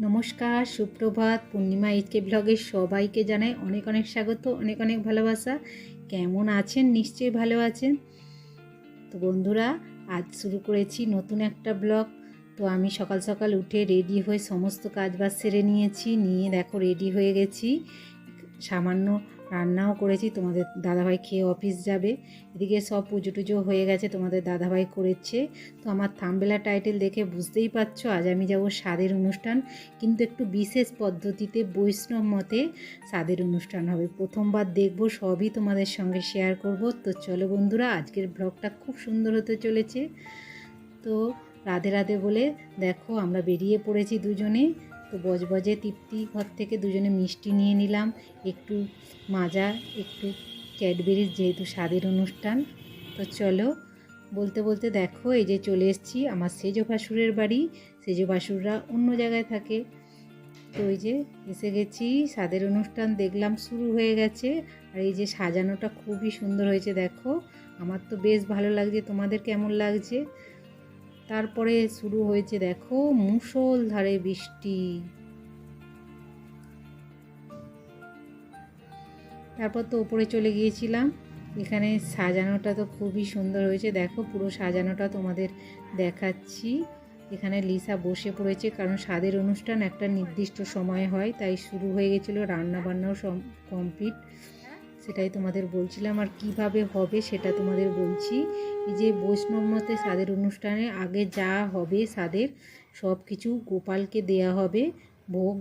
নমস্কার, সুপ্রভাত। পূর্ণিমা এইচকে ব্লগের সবাইকে জানাই অনেক অনেক স্বাগত, অনেক অনেক ভালোবাসা। কেমন আছেন? নিশ্চয়ই ভালো আছেন। তো বন্ধুরা, আজ শুরু করেছি নতুন একটা ব্লগ। তো আমি সকাল সকাল উঠে রেডি হয়ে সমস্ত কাজ বাজ সেরে নিয়েছি। নিয়ে দেখো রেডি হয়ে গেছি। সামান্য রান্নাও করেছি, তোমাদের দাদাভাই খেয়ে অফিস যাবে। এদিকে সব পুজো টুজো হয়ে গেছে, তোমাদের দাদাভাই করেছে। তো আমার থামবেলা টাইটেল দেখে বুঝতেই পারছ, আজ আমি যাব স্বাদের অনুষ্ঠান। কিন্তু একটু বিশেষ পদ্ধতিতে, বৈষ্ণব মতে স্বাদের অনুষ্ঠান হবে। প্রথমবার দেখব, সবই তোমাদের সঙ্গে শেয়ার করব। তো চলো বন্ধুরা, আজকের ব্লগটা খুব সুন্দর হতে চলেছে। তো রাধে রাধে বলে, দেখো আমরা বেরিয়ে পড়েছি দুজনে। তো বজবজে তৃপ্তি ঘর থেকে দুজনে মিষ্টি নিয়ে নিলাম। একটু মাজা, একটু ক্যাডবেরিজ যেহেতু স্বাদের অনুষ্ঠান। তো চলো, বলতে বলতে দেখো, এই যে চলে এসেছি আমার সেজ ভাসুরের বাড়ি। সেজ ভাসুররা অন্য জায়গায় থাকে। তো ওই যে এসে গেছি, স্বাদের অনুষ্ঠান দেখলাম, শুরু হয়ে গেছে। আর এই যে সাজানোটা খুবই সুন্দর হয়েছে, দেখো। আমার তো বেশ ভালো লাগছে, তোমাদের কেমন লাগছে? তারপরে শুরু হয়েছে, দেখো মুষল ধারে বৃষ্টি। তারপর তো ওপরে চলে গিয়েছিলাম। এখানে সাজানোটা তো খুবই সুন্দর হয়েছে। দেখো, পুরো সাজানোটা তোমাদের দেখাচ্ছি। এখানে লিসা বসে পড়েছে, কারণ স্বাদের অনুষ্ঠান একটা নির্দিষ্ট সময় হয়, তাই শুরু হয়ে গেছিল রান্না বান্নাও কমপ্লিট সেটাই তোমাদের বলছিলাম, আর কীভাবে হবে সেটা তোমাদের বলছি। এই যে বৈষ্ণব মতে স্বাদের অনুষ্ঠানে আগে যা হবে স্বাদের সব কিছু গোপালকে দেয়া হবে, ভোগ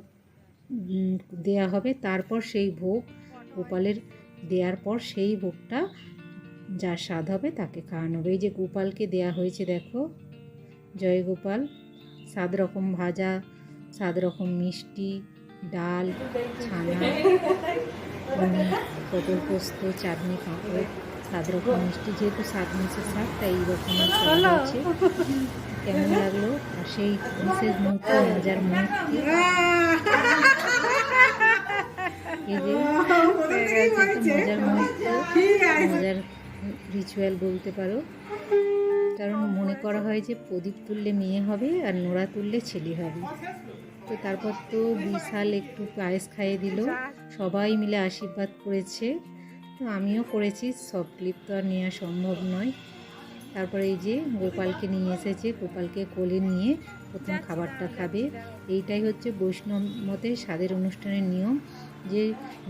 দেয়া হবে, তারপর সেই ভোগ গোপালের দেওয়ার পর সেই ভোগটা যার স্বাদ হবে তাকে খাওয়ানো হবে। এই যে গোপালকে দেয়া হয়েছে দেখো, জয় গোপাল সাত রকম ভাজা সাত রকম মিষ্টি, ডাল, ছানা। পটল পোস্ত চাটনি পাঁপড় সাত রকম মিষ্টি যেহেতু সাত মাসের শাক তাই এইরকম হচ্ছে কেমন লাগল আর সেই বিশেষ মুহূর্ত মজার মুহূর্তে এই যে মজার মুহূর্ত মজার রিচুয়াল বলতে পারো কারণ মনে করা হয় যে প্রদীপ তুললে মেয়ে হবে আর নোড়া তুললে ছেলে হবে। তো তারপর তো বিশাল একটু পায়েস খাইয়ে দিল। সবাই মিলে আশীর্বাদ করেছে। তো আমিও করেছি, সব ক্লিপ তো আর নেওয়া সম্ভব নয়। তারপরে এই যে গোপালকে নিয়ে এসেছে, গোপালকে কোলে নিয়ে প্রথম খাবারটা খাবে। এইটাই হচ্ছে বৈষ্ণব মতে স্বাদের অনুষ্ঠানের নিয়ম যে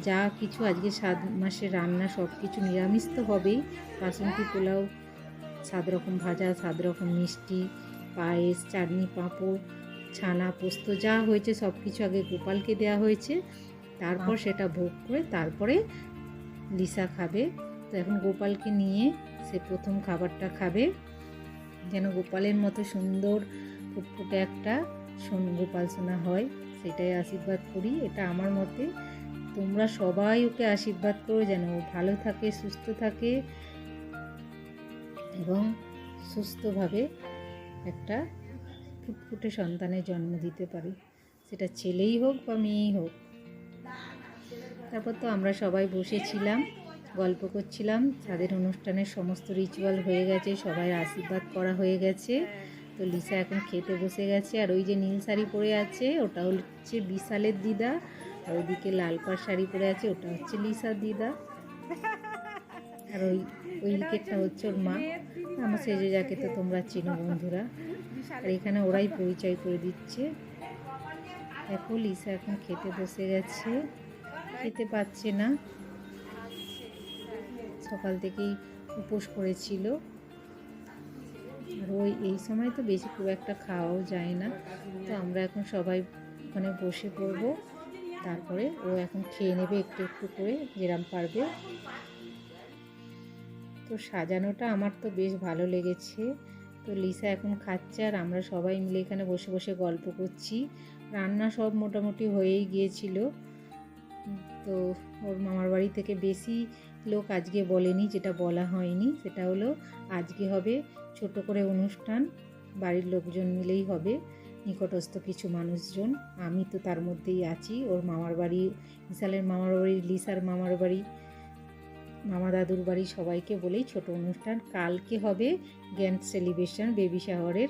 যা কিছু আজকে সাত মাসে রান্না সব কিছু নিরামিষ তো হবেই। বাসন্তী পোলাও সাত রকম ভাজা সাত রকম মিষ্টি, পায়েস, চাটনি, পাঁপড় ছানা পোস্ত যা হয়েছে সব কিছু আগে গোপালকে দেওয়া হয়েছে। তারপর সেটা ভোগ করে তারপরে লিসা খাবে। তো এখন গোপালকে নিয়ে সে প্রথম খাবারটা খাবে। যেন গোপালের মতো সুন্দর ফুটফুটে একটা সোন গোপাল সোনা হয় সেটাই আশীর্বাদ করি। এটা আমার মতে। তোমরা সবাই ওকে আশীর্বাদ করো যেন ও ভালো থাকে সুস্থ থাকে এবং সুস্থভাবে একটা ফুটফুটে সন্তানের জন্ম দিতে পারি। সেটা ছেলেই হোক বা মেয়েই হোক। তারপর তো আমরা সবাই বসেছিলাম, গল্প করছিলাম তাদের অনুষ্ঠানের সমস্ত রিচুয়াল হয়ে গেছে সবাই আশীর্বাদ করা হয়ে গেছে। তো লিসা এখন খেতে বসে গেছে, আর ওই যে নীল শাড়ি পরে আছে, ওটা হচ্ছে বিশালের দিদা, আর ওইদিকে লাল পাড় শাড়ি পরে আছে, ওটা হচ্ছে লিসার দিদা। আর ওই ওই উইকেটটা হচ্ছে ওর মা। আমার সেজে যাকে তো তোমরা চিনো বন্ধুরা। আর এখানে ওরাই পরিচয় করে দিচ্ছে। দেখো, লিসা এখন খেতে বসে গেছে। খেতে পাচ্ছে না। সকাল থেকেই উপোস করেছিল। আর ওই, এই সময় তো বেশি খুব একটা খাওয়াও যায় না। তো আমরা এখন সবাই ওখানে বসে পড়ব। তারপরে ও এখন খেয়ে নেবে একটু একটু করে, যেরাম পারবে। তো সাজানোটা আমার তো বেশ ভালো লেগেছে। তো লিসা এখন খাচ্ছে আর আমরা সবাই মিলে এখানে বসে বসে গল্প করছি। রান্না সব মোটামুটি হয়েই গিয়েছিল। তো ওর মামার বাড়ি থেকে বেশি লোক আজকে বলেনি যেটা বলা হয়নি। সেটা হলো আজকে হবে ছোট করে অনুষ্ঠান। বাড়ির লোকজন মিলেই হবে। নিকটস্থ কিছু মানুষজন। আমি তো তার মধ্যেই আছি। ওর মামার বাড়ি, বিশালের মামার বাড়ি, লিসার মামার বাড়ি। মামা দাদুর বাড়ি সবাইকে বলেই ছোট অনুষ্ঠান। কালকে হবে গ্র্যান্ড সেলিব্রেশন বেবি শাওয়ারের।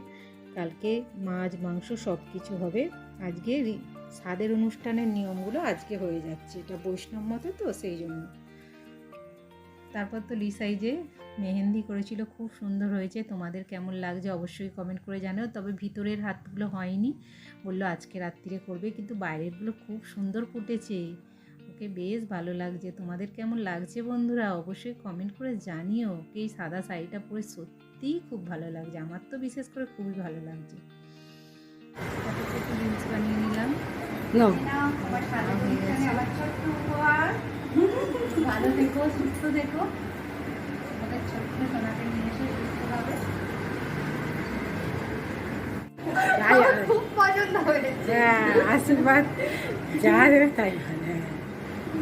কালকে মাছ, মাংস সব কিছু হবে। আজকে স্বাদের অনুষ্ঠানের নিয়মগুলো আজকে হয়ে যাচ্ছে। এটা বৈষ্ণব মতো তো, সেই জন্য। তারপর তো লিসাই যে মেহেন্দি করেছিল, খুব সুন্দর হয়েছে। তোমাদের কেমন লাগছে অবশ্যই কমেন্ট করে জানাও। তবে ভিতরের হাতগুলো হয়নি। বলল আজকে রাত্রিরে করবে, কিন্তু বাইরেরগুলো খুব সুন্দর ফুটেছে। ওকে বেশ ভালো লাগছে। তোমাদের কেমন লাগছে বন্ধুরা? অবশ্যই কমেন্ট করে জানিও ওকে? এই সাদা শাড়িটা পরে সত্যিই খুব ভালো লাগছে। আমার তো বিশেষ করে খুবই ভালো লাগছে। তারপর তো একটু রিলস বানিয়ে নিলাম আমার খাওয়া গেছে। ভালো থেকো সুস্থ থেকো। আমাদের ছোট্ট সোনাকে নিয়ে এসে সুস্থভাবে খুব পছন্দ হয়েছে। হ্যাঁ আশীর্বাদ। যা দেবে তাই ভালো।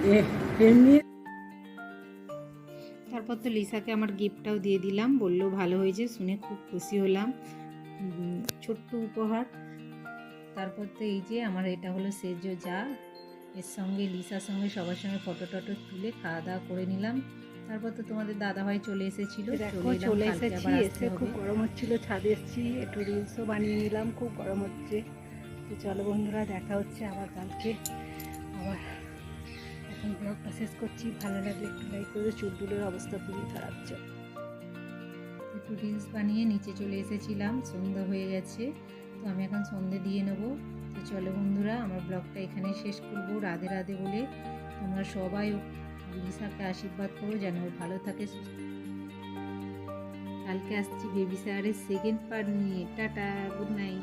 এমনি তারপর তো লিসাকে আমার গিফটটাও দিয়ে দিলাম বলল ভালো হয়েছে শুনে খুব খুশি হলাম। ছোট্ট উপহার। তারপর তো এই যে আমার এটা হলো সেজ যা। এর সঙ্গে লিসার সঙ্গে সবার সঙ্গে ফটো টটো তুলে খাওয়া দাওয়া করে নিলাম। তারপর তো তোমাদের দাদাভাই চলে এসেছিল চলে এসেছি এসে খুব গরম হচ্ছিল ছাদে এসেছি একটু রিলসও বানিয়ে নিলাম খুব গরম হচ্ছে। তো চলো বন্ধুরা দেখা হচ্ছে আবার কালকে। আবার ব্লগটা শেষ করছি। ভালো লাগলে একটু লাইক করে চুলটুলের অবস্থা খুবই খারাপ চল একটু রিলস বানিয়ে নিচে চলে এসেছিলাম, সন্ধ্যা হয়ে গেছে, তো আমি এখন সন্ধে দিয়ে নেব। তো চলো বন্ধুরা, আমার ব্লগটা এখানে শেষ করব, রাধে রাধে বলে। তোমরা সবাই লিসাকে আশীর্বাদ করো, যেন ও ভালো থাকে কালকে আসছি বেবি স্যারের সেকেন্ড পার্ট নিয়ে। Tata good night